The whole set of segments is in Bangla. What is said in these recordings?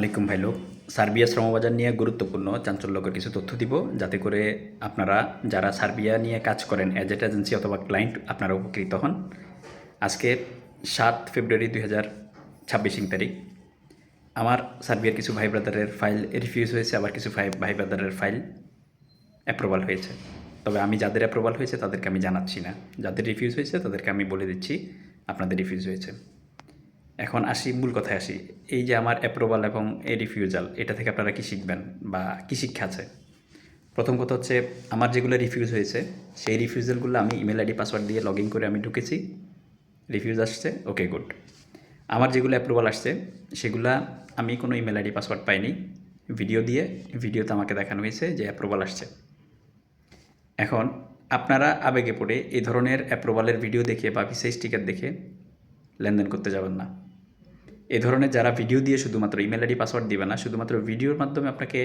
আলাইকুম ভাই লোক। সার্বিয়া শ্রমবাজার নিয়ে গুরুত্বপূর্ণ চাঞ্চল্যকর কিছু তথ্য দিব, যাতে করে আপনারা যারা সার্বিয়া নিয়ে কাজ করেন এজেন্ট এজেন্সি অথবা ক্লায়েন্ট আপনারা উপকৃত হন। আজকে সাত ফেব্রুয়ারি দুই হাজার ছাব্বিশ তারিখ। আমার সার্বিয়ার কিছু ভাই ব্রাদারের ফাইল রিফিউজ হয়েছে, আবার কিছু ভাই ভাই ব্রাদারের ফাইল অ্যাপ্রুভাল হয়েছে। তবে আমি যাদের অ্যাপ্রুভাল হয়েছে, তাদেরকে আমি জানাচ্ছি না। যাদের রিফিউজ হয়েছে, তাদেরকে আমি বলে দিচ্ছি, আপনাদের রিফিউজ হয়েছে। এখন আসি, মূল কথায় আসি। এই যে আমার অ্যাপ্রুভাল এবং এই রিফিউজাল এটা থেকে আপনারা কী শিখবেন বা কী শিক্ষা আছে? প্রথম কথা হচ্ছে, আমার যেগুলো রিফিউজ হয়েছে, সেই রিফিউজালগুলো আমি ইমেল আইডি পাসওয়ার্ড দিয়ে লগ ইন করে আমি ঢুকেছি। রিফিউজ আসছে ওকে গুড আমার যেগুলো অ্যাপ্রুভাল আসছে, সেগুলা আমি কোনো ইমেল আইডি পাসওয়ার্ড পাইনি। ভিডিও দিয়ে ভিডিওতে আমাকে দেখানো হয়েছে যে অ্যাপ্রুভাল আসছে। এখন, আপনারা আবেগে পড়ে এই ধরনের অ্যাপ্রুভালের ভিডিও দেখে বা ভিসা স্টিকার দেখে লেনদেন করতে যাবেন না। এ ধরনের যারা ভিডিও দিয়ে শুধুমাত্র ইমেল আইডি পাসওয়ার্ড দিবে না, শুধুমাত্র ভিডিওর মাধ্যমে আপনাকে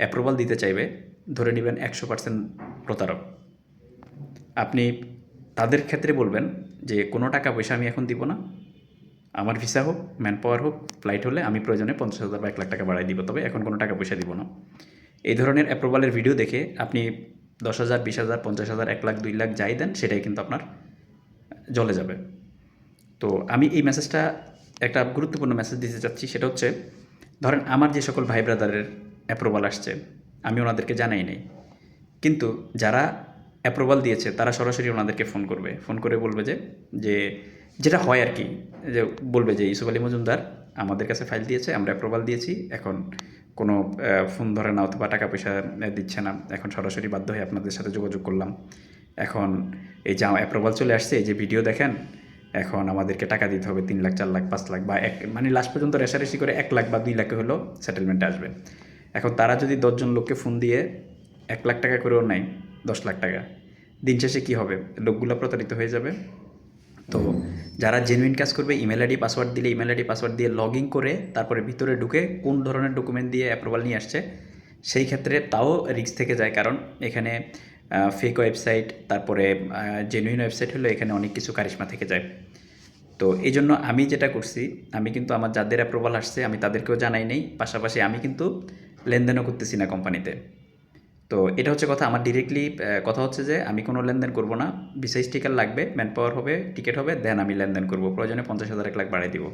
অ্যাপ্রুভাল দিতে চাইবে, ধরে নেবেন একশো পার্সেন্ট প্রতারক। আপনি তাদের ক্ষেত্রে বলবেন যে কোনো টাকা পয়সা আমি এখন দিব না। আমার ভিসা হোক ম্যান পাওয়ার হোক ফ্লাইট হলে আমি প্রয়োজনে পঞ্চাশ হাজার বা এক লাখ টাকা বাড়াই দিব, তবে এখন কোনো টাকা পয়সা দিব না। এই ধরনের অ্যাপ্রুভালের ভিডিও দেখে আপনি দশ হাজার, বিশ হাজার, পঞ্চাশ হাজার, এক লাখ, দুই লাখ যাই দেন, সেটাই কিন্তু আপনার জলে যাবে। তো আমি এই মেসেজটা একটা গুরুত্বপূর্ণ মেসেজ দিতে চাচ্ছি, সেটা হচ্ছে, ধরেন আমার যে সকল ভাই ব্রাদারের অ্যাপ্রুভাল আসছে, আমি ওনাদেরকে জানাই নাই। কিন্তু যারা অ্যাপ্রুভাল দিয়েছে, তারা সরাসরি ওনাদেরকে ফোন করবে। ফোন করে বলবে যে যে, যেটা হয় আর কি, যে বলবে যে ইউসুফ আলী মজুমদার আমাদের কাছে ফাইল দিয়েছে, আমরা অ্যাপ্রুভাল দিয়েছি, এখন কোনো ফোন ধরে না অথবা টাকা পয়সা দিচ্ছে না, এখন সরাসরি বাধ্য হয়ে আপনাদের সাথে যোগাযোগ করলাম। এখন এই যে অ্যাপ্রুভাল চলে আসছে, এই যে ভিডিও দেখেন এখন আমাদেরকে টাকা দিতে হবে তিন লাখ, চার লাখ, পাঁচ লাখ বা এক মানে লাস্ট পর্যন্ত রেশারেশি করে এক লাখ বা দুই লাখে হলেও সেটেলমেন্টে আসবে। এখন তারা যদি দশজন লোককে ফোন দিয়ে এক লাখ টাকা করেও নেয়, দশ লাখ টাকা, দিন শেষে কী হবে? লোকগুলো প্রতারিত হয়ে যাবে। তো যারা জেনুইন কাজ করবে ইমেল আইডি পাসওয়ার্ড দিলে ইমেল আইডি পাসওয়ার্ড দিয়ে লগ ইন করে তারপরে ভিতরে ঢুকে কোন ধরনের ডকুমেন্ট দিয়ে অ্যাপ্রুভাল নিয়ে আসছে, সেই ক্ষেত্রে তাও রিস্ক থেকে যায়। কারণ এখানে ফেক ওয়েবসাইট তারপরে জেনুইন ওয়েবসাইট হলে এখানে অনেক কিছু কারিশমা থেকে যায়। তো এই জন্য আমি যেটা করছি, আমি কিন্তু আমার যাদের অ্যাপ্রুভাল আসছে, আমি তাদেরকেও জানাই নেই, পাশাপাশি আমি কিন্তু লেনদেনও করতেছি না কোম্পানিতে। তো এটা হচ্ছে কথা, আমার ডিরেক্টলি কথা হচ্ছে যে আমি কোনো লেনদেন করব না ভিসা স্টিকার লাগবে ম্যান পাওয়ার হবে টিকিট হবে দেন আমি লেনদেন করব, প্রয়োজনে পঞ্চাশ হাজার, এক লাখ বাড়াই দিব।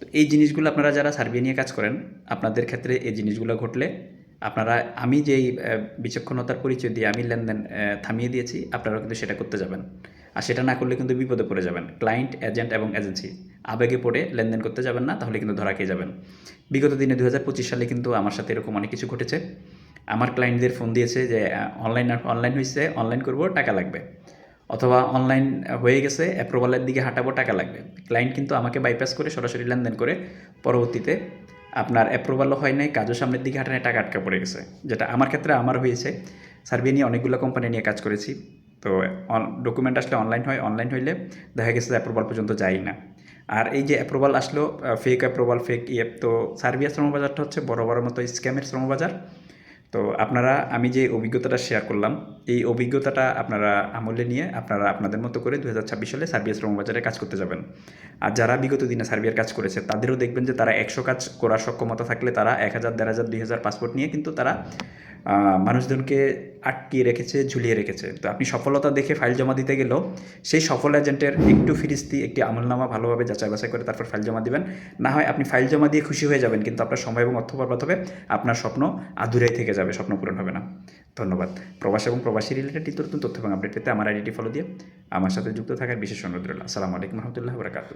তো এই জিনিসগুলো আপনারা যারা সার্ভে নিয়ে কাজ করেন, আপনাদের ক্ষেত্রে এই জিনিসগুলো ঘটলে আপনারা, আমি যেই বিচক্ষণতার পরিচয় দিয়ে আমি লেনদেন থামিয়ে দিয়েছি আপনারা কিন্তু সেটা করতে যাবেন। আর সেটা না করলে কিন্তু বিপদে পড়ে যাবেন। ক্লায়েন্ট, এজেন্ট এবং এজেন্সি। আবেগে পড়ে লেনদেন করতে যাবেন না, তাহলে কিন্তু ধরা খেয়ে যাবেন। বিগত দিনে দু হাজার পঁচিশ সালে কিন্তু আমার সাথে এরকম অনেক কিছু ঘটেছে। আমার ক্লায়েন্টদের ফোন দিয়েছে যে অনলাইন অনলাইন হয়েছে অনলাইন করব, টাকা লাগবে। অথবা অনলাইন হয়ে গেছে অ্যাপ্রুভালের দিকে হাঁটাবো, টাকা লাগবে। ক্লায়েন্ট কিন্তু আমাকে বাইপাস করে সরাসরি লেনদেন করে পরবর্তীতে আপনার অ্যাপ্রুভালও হয় নাই, কাজও সামনের দিকে হাঁটানে টাকা আটকা পড়ে গেছে। যেটা আমার ক্ষেত্রে আমার হয়েছে। সার্ভে নিয়ে অনেকগুলো কোম্পানি নিয়ে কাজ করেছি। তো ডকুমেন্ট আসলে অনলাইন হয় অনলাইন হইলে দেখা গেছে যে অ্যাপ্রুভাল পর্যন্ত যাই না। আর এই যে অ্যাপ্রুভাল আসলো ফেক অ্যাপ্রুভাল ফেক ইয়ে তো সার্বিয়া শ্রমবাজারটা হচ্ছে বড় বড় মতো স্ক্যামের শ্রমবাজার। তো আপনারা, আমি যে অভিজ্ঞতাটা শেয়ার করলাম, এই অভিজ্ঞতাটা আপনারা আমলে নিয়ে আপনারা আপনাদের মতো করে দু হাজার ছাব্বিশ সালে সার্বিয়া শ্রমবাজারে কাজ করতে যাবেন। আর যারা বিগত দিনে সার্বিয়ার কাজ করেছে, তাদেরও দেখবেন যে তারা একশো কাজ করার সক্ষমতা থাকলে তারা এক হাজার, দেড় হাজার, দুই হাজার পাসপোর্ট নিয়ে কিন্তু তারা মানুষজনকে আটকিয়ে রেখেছে, ঝুলিয়ে রেখেছে। তো আপনি সফলতা দেখে ফাইল জমা দিতে গেলেও সেই সফল এজেন্টের একটু ফিরিস্তি, একটি আমলনামা ভালোভাবে যাচাই বাছাই করে তারপর ফাইল জমা দিবেন। না হয় আপনি ফাইল জমা দিয়ে খুশি হয়ে যাবেন, কিন্তু আপনার সময় এবং অর্থ বরবাদ হবে আপনার স্বপ্ন আধুরাই থেকে যাবে, স্বপ্ন পূরণ হবে না। ধন্যবাদ। প্রবাস এবং প্রবাসী রিলেটেড নতুন তথ্য এবং আপডেট পেতে আমার আইডিটি ফলো দিয়ে আমার সাথে যুক্ত থাকার বিশেষ অনুরোধ রইল। আসসালামু আলাইকুম রহমতুল্লাহ বরাকাতু